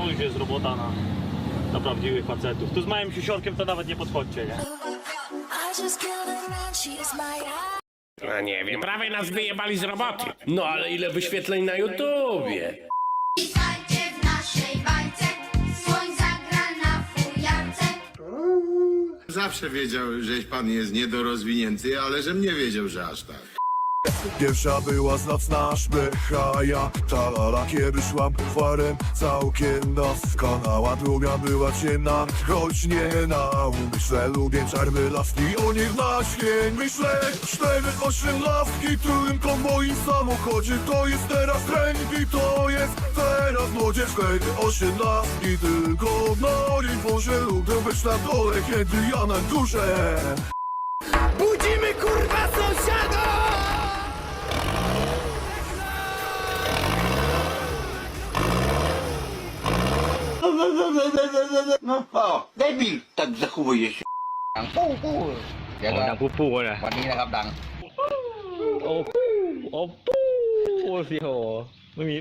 To już jest robota na, na prawdziwych facetów. Tu z małym siusiorkiem to nawet nie podchodźcie, nie? A nie wiem, prawie nas wyjebali z roboty. No ale ile wyświetleń na YouTubie? Witajcie w naszej bajce, słońca gra na fujarce. Zawsze wiedział, że pan jest niedorozwinięty, ale żem nie wiedział, że aż tak. Pierwsza była znacna szmecha, ja talala Kiedy szłam farem całkiem doskonała. Druga była ciemna, choć nie na umyśle. Lubię czarne laski, o nich na śwień myślę. Cztery, osiem laski, tylko w moim samochodzie. To jest teraz trend i to jest teraz młodzież. Cztery, osiem laski, tylko w moim dworze. Lubię być na dole, kiedy ja na górze. Budzimy kurwa No, o debil tak zachowuje się. ดังปู้ปู้เดี๋ยวดังปูปูเลยวันนี้นะครับดัง โอ้ปูโอ้ปูโอ้สิโหไม่มี